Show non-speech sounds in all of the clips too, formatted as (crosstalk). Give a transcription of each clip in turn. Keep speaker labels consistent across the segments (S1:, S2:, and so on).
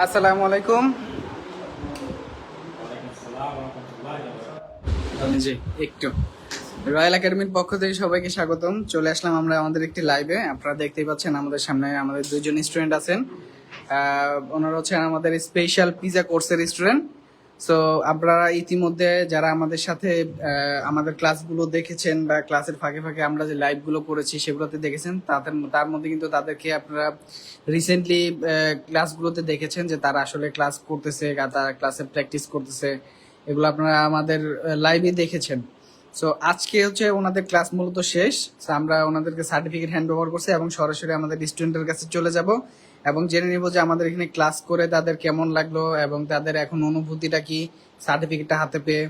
S1: আসসালামু আলাইকুম। একটু। রয়্যাল একাডেমির পক্ষ থেকে সবাইকে স্বাগতম। চলে আসলাম আমরা আমাদের একটি লাইভে। আপনারা দেখতেই পাচ্ছেন আমাদের সামনে আমাদের দুজন স্টুডেন্ট আছেন। ওনারা হচ্ছেন আমাদের স্পেশাল পিজা কোর্সের স্টুডেন্ট সো আপনারা ইতিমধ্যে যারা আমাদের সাথে আমাদের ক্লাসগুলো দেখেছেন বা ক্লাসের ফাঁকে ফাঁকে আমরা যে লাইভগুলো করেছি সেগুলোতে দেখেছেন, তাদের, তার মধ্যে কিন্তু তাদেরকে আপনারা রিসেন্টলি ক্লাসগুলোতে দেখেছেন যে তারা আসলে ক্লাস করতেছে তারা ক্লাসে প্র্যাকটিস করতেছে। এগুলো আপনারা আমাদের লাইভে দেখেছেন। সো আজকে হচ্ছে ওনাদের ক্লাস মূলত শেষ। আমরা ওনাদেরকে সার্টিফিকেট হ্যান্ড ওভার করছি এবং সরাসরি আমাদের স্টুডেন্টের কাছে চলে যাব। এবং জেনে নিব যে আমাদের এখানে ক্লাস করে তাদের কেমন লাগল এবং তাদের এখন অনুভূতিটা কি সার্টিফিকেটটা হাতে পেয়ে,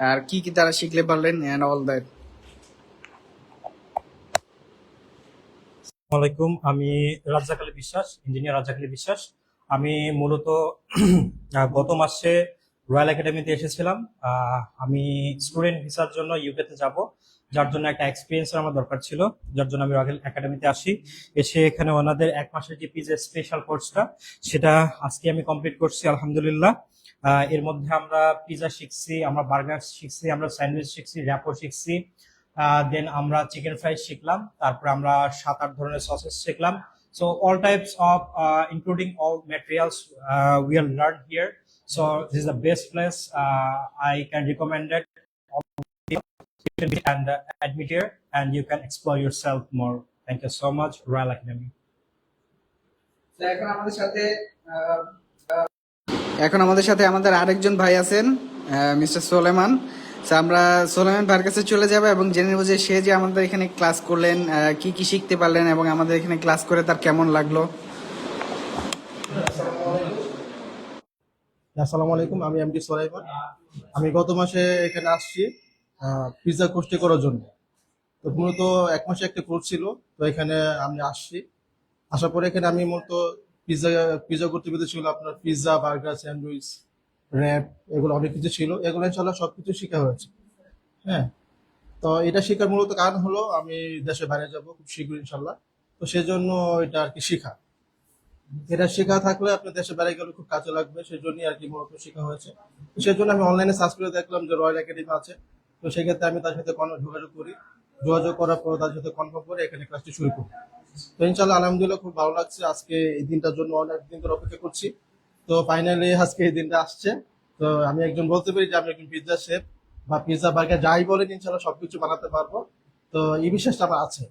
S1: আর কি কি তারা শিখলে পারলেন অ্যান্ড অল দ্যাট
S2: আসসালামাইকুম আমি রাজ্জাক আলী বিশ্বাস ইঞ্জিনিয়ার রাজাকালী বিশ্বাস। আমি মূলত (clears throat) গত মাসে রয়্যাল একাডেমিতে এসেছিলাম। আমি স্টুডেন্ট ভিসার জন্য ইউকেতে যাব, যার জন্য একটা এক্সপিরিয়েন্স আমার দরকার ছিল, যার জন্য আমি রয়্যাল একাডেমিতে আসি। এসে এখানে ওনাদের এক মাসের যে পিজে স্পেশাল কোর্সটা সেটা আজকে আমি কমপ্লিট করছি, আলহামদুলিল্লাহ। এর মধ্যে আমরা পিজা শিখছি, আমরা বার্গার শিখছি, আমরা স্যান্ডউইচ শিখছি র্যাপো শিখছি। দেন আমরা চিকেন ফ্রাই শিখলাম, তারপর আমরা সাত আট ধরনের সসেস শিখলাম। So all types of including all materials we are learn here so this is the best place I can recommend it and uh, admit here and you can explore yourself more. Thank you so much royal academy
S1: এখন আমাদের সাথে আমাদের আরেকজন ভাই আছেন mister Soleman. So, আমরা সোলেমান ভাইয়ের কাছে চলে যাব এবং জেনে নেব যে সে যে আমাদের এখানে ক্লাস করলেন কি কি শিখতে পারলেন এবং আমাদের এখানে ক্লাস করে তার কেমন লাগল।
S3: আসসালামু আলাইকুম, আমি এমডি সোলাইমান। আমি গত মাসে এখানে আসছি পিৎজা কোর্সটি করার জন্য। তো মূলত এক মাসে একটা কোর্স ছিল, তো এখানে আমি আসছি। আসার পরে এখানে আমি মূলত পিৎজা পিৎজা করতে পেতে ছিল আপনার পিৎজা বার্গার স্যান্ডউইচ র্যাপ এগুলো অনেক কিছু ছিল। এগুলো ইনশাল্লাহ সব কিছু শেখা হয়েছে। হ্যাঁ তো এটা শেখার মূলত কারণ হলো আমি দেশে বাইরে যাব খুব শীঘ্রই ইনশাল্লাহ তো সেজন্য এটা আর কি শেখা। এটা শেখা থাকলে আপনার দেশে বেড়ে গেলে খুব কাজে লাগবে সেই জন্যই আর কি মূলত শেখা হয়েছে। সেই জন্য আমি অনলাইনে সার্চ করে দেখলাম যে রয়্যাল একাডেমি আছে। তো সেক্ষেত্রে আমি তার সাথে কোনো যোগাযোগ করি। যোগাযোগ করার পর তার সাথে কনফার্ম করে এখানে ক্লাসটি শুরু করি। তো ইনশাল্লাহ আলহামদুলিল্লাহ খুব ভালো লাগছে। আজকে এই দিনটার জন্য অনেক দিন ধরে অপেক্ষা করছি। তো ফাইনালি আজকে এই দিনটা আসছে। তো আমি একজন বলতে পারি যে আমি একজন পিৎজা শেফ বা পিৎজা বার্গার, যাই বলেন ইনশাল্লাহ সবকিছু বানাতে পারব। তো এই বিশ্বাসটা আমার আছে।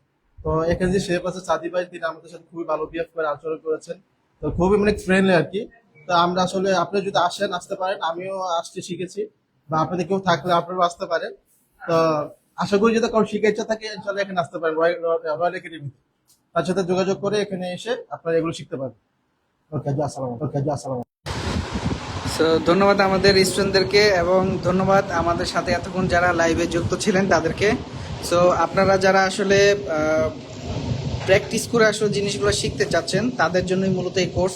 S3: তো এখানে যে শেফ আছে সাদি ভাই, তিনি আমাদের সাথে খুবই ভালো বিহেভ করে আচরণ করেছেন। তো খুবই মানে ফ্রেন্ডলি আর কি। তো আমরা আসলে, আপনি যদি আসেন, আসতে পারেন, আমিও আসতে শিখেছি। বা আপনাদের কেউ থাকলে আপনারাও আসতে পারেন। তো আশা করি যদি কারও শিখে ইচ্ছা থাকে ইনশাল্লাহ এখানে আসতে পারেন রয়্যাল একাডেমিতে তার সাথে যোগাযোগ করে এখানে এসে আপনারা এগুলো শিখতে পারেন ওকে, জি, আসসালাম ওকে, জি, আসসালাম
S1: সো ধন্যবাদ আমাদের স্টুডেন্টদেরকে এবং ধন্যবাদ আমাদের সাথে এতক্ষণ যারা লাইভে যুক্ত ছিলেন তাদেরকে। সো আপনারা যারা আসলে প্র্যাকটিস করে আসলে জিনিসগুলো শিখতে চাচ্ছেন, তাদের জন্যই মূলত এই কোর্স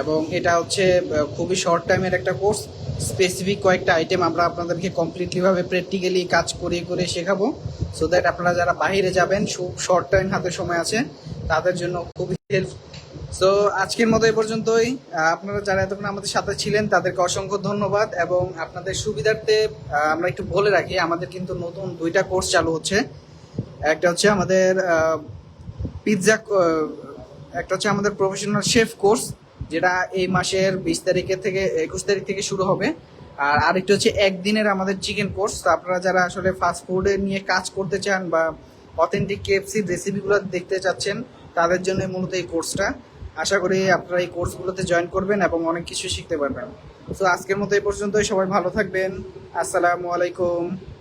S1: এবং এটা হচ্ছে খুবই শর্ট টাইমের একটা কোর্স স্পেসিফিক কয়েকটা আইটেম আমরা আপনাদেরকে কমপ্লিটলিভাবে প্র্যাকটিক্যালি কাজ করিয়ে করে শেখাবো। সো দ্যাট আপনারা যারা বাহিরে যাবেন শর্ট টাইম হাতে সময় আছে, তাদের জন্য খুবই হেল্প সো আজকের মতো এ পর্যন্তই। আপনারা যারা এতক্ষণ আমাদের সাথে ছিলেন, তাদেরকে অসংখ্য ধন্যবাদ এবং আপনাদের সুবিধার্থে আমরা একটু বলে রাখি, আমাদের কিন্তু নতুন দুইটা কোর্স চালু হচ্ছে। একটা হচ্ছে আমাদের পিৎজা একটা হচ্ছে আমাদের প্রফেশনাল শেফ কোর্স, যেটা এই মাসের বিশ তারিখের থেকে, একুশ তারিখ থেকে শুরু হবে। আর আরেকটা হচ্ছে একদিনের আমাদের চিকেন কোর্স। আপনারা যারা আসলে ফাস্ট ফুডে নিয়ে কাজ করতে চান বা অথেন্টিক কেএফসির রেসিপিগুলো দেখতে চাচ্ছেন, তাদের জন্য মূলত এই কোর্সটা। আশা করি আপনারা এই কোর্সগুলোতে জয়েন করবেন এবং অনেক কিছু শিখতে পারবেন। তো আজকের মতো এই পর্যন্তই। সবাই ভালো থাকবেন। আসসালামু আলাইকুম।